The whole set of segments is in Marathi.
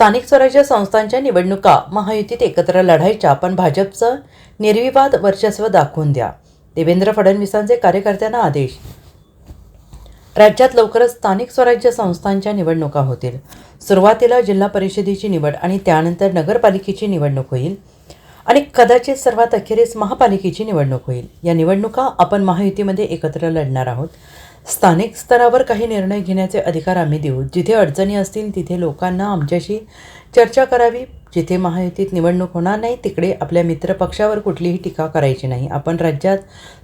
स्थानिक स्वराज्य संस्थांच्या निवडणुका महायुतीत एकत्र लढायच्या पण भाजपचं निर्विवाद वर्चस्व दाखवून द्या. देवेंद्र फडणवीसांचे कार्यकर्त्यांना आदेश. राज्यात लवकरच स्थानिक स्वराज्य संस्थांच्या निवडणुका होतील. सुरुवातीला जिल्हा परिषदेची निवड आणि त्यानंतर नगरपालिकेची निवडणूक होईल आणि कदाचित सर्वात अखेरीस महापालिकेची निवडणूक होईल. या निवडणुका आपण महायुतीमध्ये एकत्र लढणार आहोत. स्थानिक स्तरावर काही निर्णय घेण्याचे अधिकार आम्ही देऊ. जिथे अडचणी असतील तिथे लोकांना आमच्याशी चर्चा करावी. जिथे महायुतीत निवडणूक होणार नाही तिकडे आपल्या मित्रपक्षावर कुठलीही टीका करायची नाही. आपण राज्यात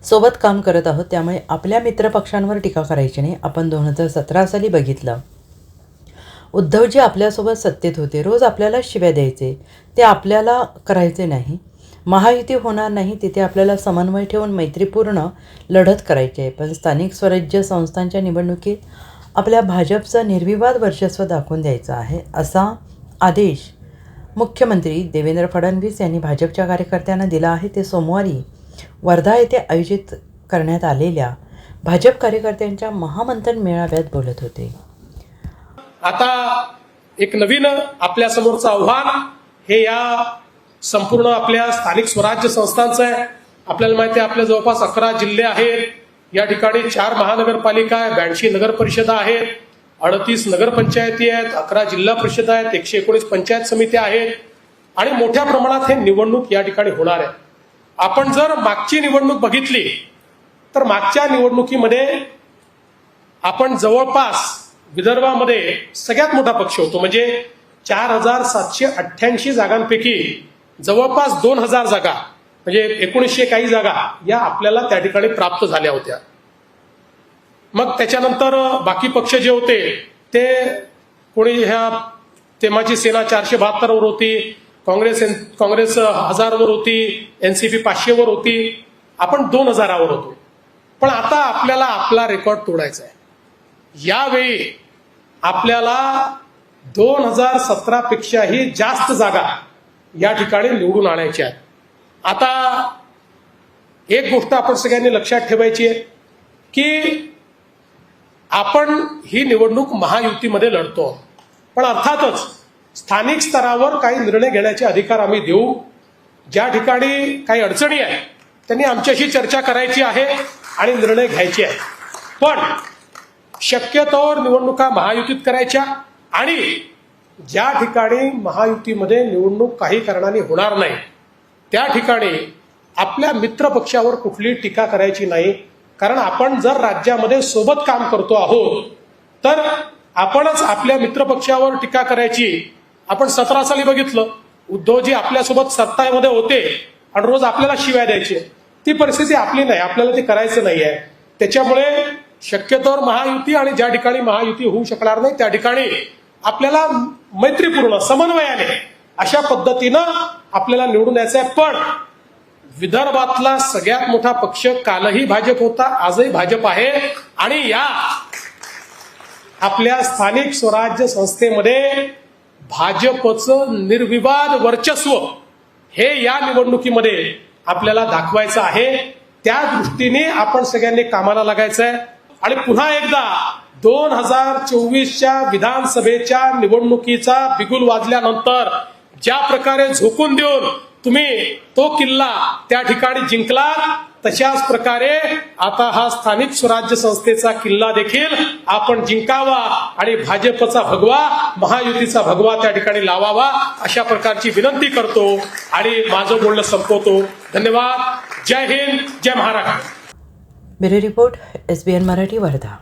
सोबत काम करत आहोत त्यामुळे आपल्या मित्रपक्षांवर टीका करायची नाही. आपण दोन हजार सतरा साली बघितलं. उद्धवजी आपल्यासोबत सत्तेत होते. रोज आपल्याला शिव्या द्यायचे. ते आपल्याला करायचे नाही. महायुती होणार नाही तिथे आपल्याला समन्वय ठेवून मैत्रीपूर्ण लढत करायची आहे. पण स्थानिक स्वराज्य संस्थांच्या निवडणुकीत आपल्या भाजपचं निर्विवाद वर्चस्व दाखवून द्यायचं आहे असा आदेश मुख्यमंत्री देवेंद्र फडणवीस यांनी भाजपच्या कार्यकर्त्यांना दिला आहे. ते सोमवारी वर्धा येथे आयोजित करण्यात आलेल्या भाजप कार्यकर्त्यांच्या महामंथन मेळाव्यात बोलत होते. आता एक नवीन आपल्या समोरचं आव्हान हे या संपूर्ण आपल्या स्थानिक स्वराज्य संस्थांचं आहे. आपल्याला माहिती आहे आपल्या जवळपास अकरा जिल्हे आहेत. या ठिकाणी चार महानगरपालिका आहे ब्याऐंशी नगर परिषदा आहेत अडतीस नगरपंचायती आहेत अकरा जिल्हा परिषद आहेत एकशे एकोणीस पंचायत समित्या आहेत. आणि मोठ्या प्रमाणात हे निवडणूक या ठिकाणी होणार आहे. आपण जर मागची निवडणूक बघितली तर मागच्या निवडणुकीमध्ये आपण जवळपास विदर्भामध्ये सगळ्यात मोठा पक्ष होतो. म्हणजे चार हजार सातशे अठ्ठ्याऐंशी जागांपैकी जवळपास दोन हजार जागा म्हणजे एकोणीसशे काही जागा या आपल्याला त्या ठिकाणी प्राप्त झाल्या होत्या. मग त्याच्यानंतर बाकी पक्ष जे होते ते कोणी ह्या तेमाची सेना चारशे बहात्तरवर होती काँग्रेस काँग्रेस हजारवर होती एनसीपी पाचशेवर होती आपण दोन हजारावर होतो. पण आता आपल्याला आपला रेकॉर्ड तोडायचा आहे. यावेळी आपल्याला दोन हजार सतरापेक्षाही जास्त जागा या ठिकाणी निवडून आणायच्या आहेत. आता एक गोष्ट आपण सगळ्यांनी लक्षात ठेवायची आहे की आपण ही निवडणूक महायुतीमध्ये लढतो. पण अर्थातच स्थानिक स्तरावर काही निर्णय घेण्याचे अधिकार आम्ही देऊ. ज्या ठिकाणी काही अडचणी आहेत त्यांनी आमच्याशी चर्चा करायची आहे आणि निर्णय घ्यायचे आहे पण शक्यतोवर निवडणुका महायुतीत करायच्या आणि ज्या ठिकाणी महायुतीमध्ये निवडणूक काही कारणाने होणार नाही त्या ठिकाणी आपल्या मित्र पक्षावर कुठली टीका करायची नाही. कारण आपण जर राज्यामध्ये सोबत काम करतो आहोत तर आपणच आपल्या मित्रपक्षावर टीका करायची. आपण सतरा साली बघितलं उद्धवजी आपल्यासोबत सत्तामध्ये होते आणि रोज आपल्याला शिव्या द्यायचे. ती परिस्थिती आपली नाही आपल्याला ते करायचं नाही आहे त्याच्यामुळे शक्यतोवर महायुती आणि ज्या ठिकाणी महायुती होऊ शकणार नाही त्या ठिकाणी आपल्याला मैत्रीपूर्ण समन्वयाने अशा पद्धतीनं आपल्याला निवडून यायचं आहे पण विदर्भातला सगळ्यात मोठा पक्ष कालही भाजप होता आजही भाजप आहे. आणि या आपल्या स्थानिक स्वराज्य संस्थेमध्ये भाजपचं निर्विवाद वर्चस्व हे या निवडणुकीमध्ये आपल्याला दाखवायचं आहे. त्या दृष्टीने आपण सगळ्यांनी कामाला लागायचं आहे आणि पुन्हा एकदा दोन हजार चोवीसच्या विधानसभेच्या निवडणुकीचा बिगुल वाजल्यानंतर ज्या प्रकारे झोकून देऊन तुम्ही तो किल्ला त्या ठिकाणी जिंकला तशाच प्रकारे आता हा स्थानिक स्वराज्य संस्थेचा किल्ला देखील आपण जिंकावा आणि भाजपचा भगवा महायुतीचा भगवा त्या ठिकाणी लावावा अशा प्रकारची विनंती करतो आणि माझं बोलणं संपवतो. धन्यवाद. जय हिंद. जय Maharashtra. Bureau report S B N Marathi Wardha.